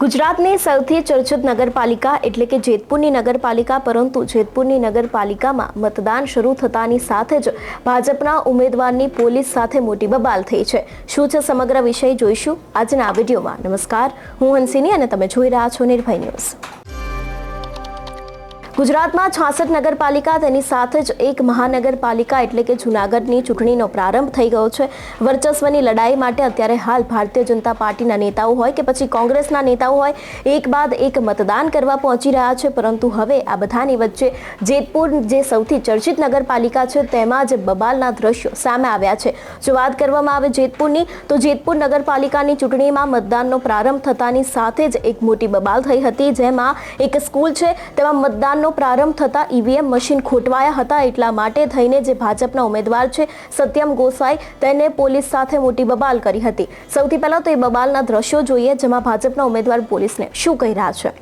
ગુજરાતની સૌથી ચર્ચિત નગરપાલિકા એટલે કે જેતપુરની નગરપાલિકા, પરંતુ જેતપુરની નગરપાલિકામાં મતદાન શરૂ થતાની સાથે જ ભાજપના ઉમેદવારની પોલીસ સાથે મોટી બબાલ થઈ છે. શું છે સમગ્ર વિષય જોઈશું? આજના વિડીયોમાં નમસ્કાર. હું હંસિની અને તમે જોઈ રહ્યા છો નિર્ભય ન્યૂઝ. ગુજરાતમાં છાસઠ નગરપાલિકા તેની સાથે જ એક મહાનગરપાલિકા એટલે કે જૂનાગઢની ચૂંટણીનો પ્રારંભ થઈ ગયો છે. વર્ચસ્વની લડાઈ માટે અત્યારે હાલ ભારતીય જનતા પાર્ટીના નેતાઓ હોય કે પછી કોંગ્રેસના નેતાઓ હોય, એક બાદ એક મતદાન કરવા પહોંચી રહ્યા છે. પરંતુ હવે આ બધાની વચ્ચે જેતપુર જે સૌથી ચર્ચિત નગરપાલિકા છે, તેમાં જ બબાલના દ્રશ્યો સામે આવ્યા છે. જો વાત કરવામાં આવે જેતપુરની, તો જેતપુર નગરપાલિકાની ચૂંટણીમાં મતદાનનો પ્રારંભ થતાની સાથે જ એક મોટી બબાલ થઈ હતી. જેમાં એક સ્કૂલ છે, તેમાં મતદાનનો પ્રારંભ થતાં ઈવીએમ મશીન ખોટવાયા હતા એટલા માટે થઈને જે ભાજપના ઉમેદવાર છે સત્યમ ગોસાઈ તેને પોલીસ સાથે મોટી બબાલ કરી હતી. સૌથી પહેલા તો એ બબાલના દ્રશ્યો જોઈએ જેમાં ભાજપના ઉમેદવાર પોલીસને શું કહી રહ્યા છે?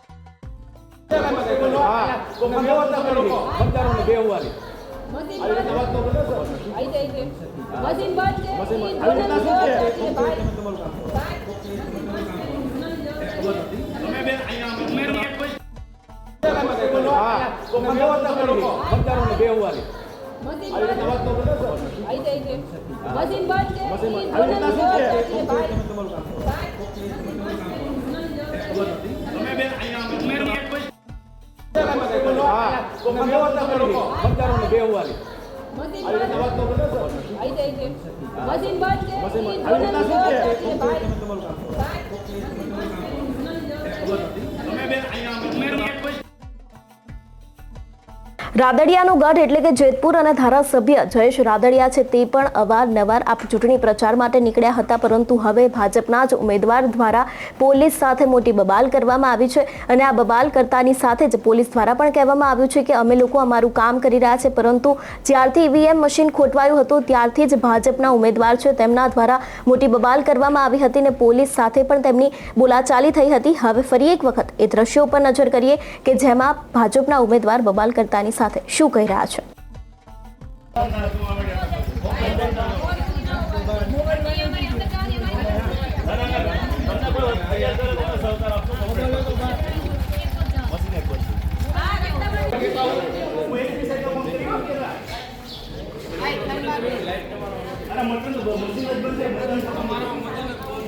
મશીન બંધ છે. મતદારોને બે હોવાની મશીન બંધ. છે. મશીન બંધ છે. રાદડિયાનો ગઢ એટલે કે જેતપુર અને ધારાસભ્ય જયેશ રાદડિયા છે તે પણ અવારનવાર આ ચૂંટણી પ્રચાર માટે નીકળ્યા હતા, પરંતુ હવે ભાજપના જ ઉમેદવાર દ્વારા પોલીસ સાથે મોટી બબાલ કરવામાં આવી છે અને આ બબાલ કરતાની સાથે જ પોલીસ દ્વારા પણ કહેવામાં આવ્યું છે કે અમે લોકો અમારું કામ કરી રહ્યા છે, પરંતુ જ્યારથી ઈવીએમ મશીન ખોટવાયું હતું, ત્યારથી જ ભાજપના ઉમેદવાર છે તેમના દ્વારા મોટી બબાલ કરવામાં આવી હતી અને પોલીસ સાથે પણ તેમની બોલાચાલી થઈ હતી. હવે ફરી એક વખત એ દ્રશ્યો પર નજર કરીએ કે જેમાં ભાજપના ઉમેદવાર બબાલ કરતાની સાથે શું કહી રહ્યા છે?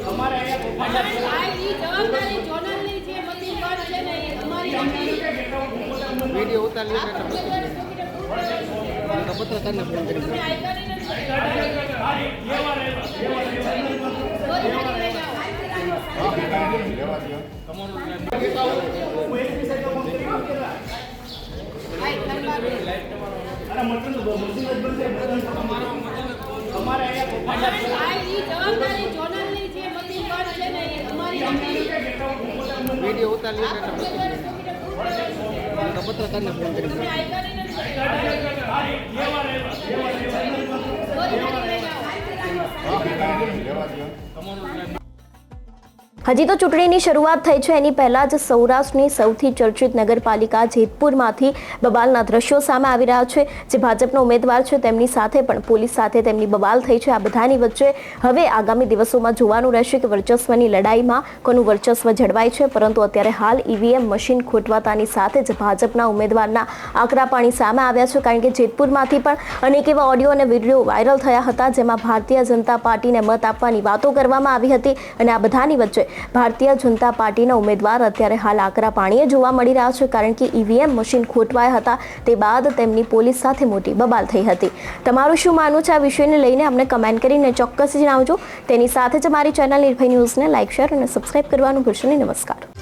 આ ઈ જવાબદારી જોનલની છે મશીન બંધ છે ને એ તમારી નથી. વીડિયો ઉતારી લે પત્રકારને ફોન કરી. વીડિયો ઉતારી લે પત્રકારને ફોન કરી હજી તો ચૂંટણીની શરૂઆત થઈ છે. એની પહેલાં જ સૌરાષ્ટ્રની સૌથી ચર્ચિત નગરપાલિકા જેતપુરમાંથી બબાલના દ્રશ્યો સામે આવી રહ્યા છે. જે ભાજપનો ઉમેદવાર છે, તેમની સાથે પણ પોલીસ સાથે તેમની બબાલ થઈ છે. આ બધાની વચ્ચે હવે આગામી દિવસોમાં જોવાનું રહેશે કે વર્ચસ્વની લડાઈમાં કોનું વર્ચસ્વ જળવાય છે. પરંતુ અત્યારે હાલ ઈવીએમ મશીન ખોટવાતાની સાથે જ ભાજપના ઉમેદવારના આકરા પાણી સામે આવ્યા છે. કારણ કે જેતપુરમાંથી પણ અનેક એવા ઓડિયો અને વીડિયો વાયરલ થયા હતા, જેમાં ભારતીય જનતા પાર્ટીને મત આપવાની વાતો કરવામાં આવી હતી અને આ બધાની વચ્ચે ભારતીય જનતા પાર્ટીના ઉમેદવાર અત્યારે હાલ આકરા પાણીએ જોવા મળી રહ્યા છે કારણ કે ઈવીએમ મશીન ખોટવાયા હતા. તે બાદ તેમની પોલીસ સાથે મોટી બબાલ થઈ હતી. તમારું શું માનવું છે? આ વિષયને લઈને અમને કમેન્ટ કરીને ચોક્કસ જણાવજો. તેની સાથે જ મારી ચેનલ નિર્ભય ન્યૂઝને લાઇક શેર અને સબસ્ક્રાઇબ કરવાનું ભૂલશો નહીં. નમસ્કાર.